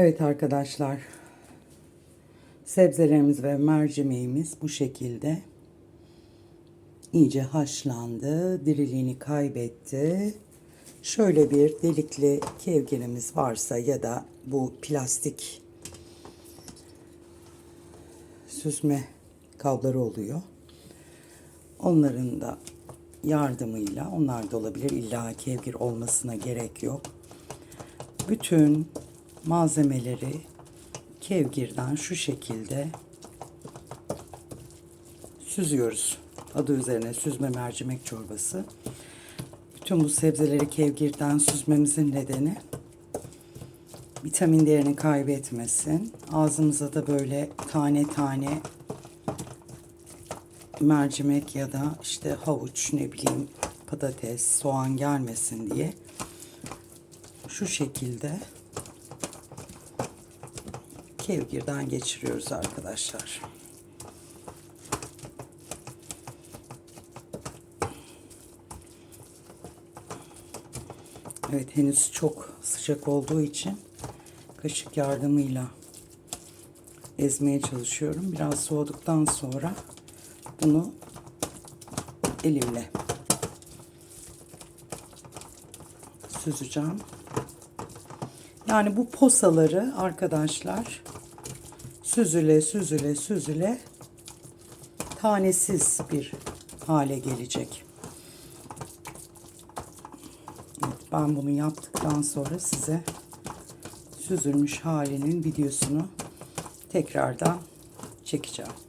Evet arkadaşlar. Sebzelerimiz ve mercimeğimiz bu şekilde iyice haşlandı. Diriliğini kaybetti. Şöyle bir delikli kevgirimiz varsa ya da bu plastik süzme kabları oluyor. Onların da yardımıyla onlar da olabilir. İlla kevgir olmasına gerek yok. Bütün malzemeleri kevgirden şu şekilde süzüyoruz. Adı üzerine süzme mercimek çorbası. Bütün bu sebzeleri kevgirden süzmemizin nedeni vitamin değerini kaybetmesin. Ağzımıza da böyle tane tane mercimek ya da işte havuç ne bileyim patates, soğan gelmesin diye şu şekilde kevgirden geçiriyoruz arkadaşlar. Evet henüz çok sıcak olduğu için kaşık yardımıyla ezmeye çalışıyorum. Biraz soğuduktan sonra bunu elimle süzeceğim. Yani bu posaları arkadaşlar süzüle süzüle süzüle tanesiz bir hale gelecek. Evet, ben bunu yaptıktan sonra size süzülmüş halinin videosunu tekrardan çekeceğim.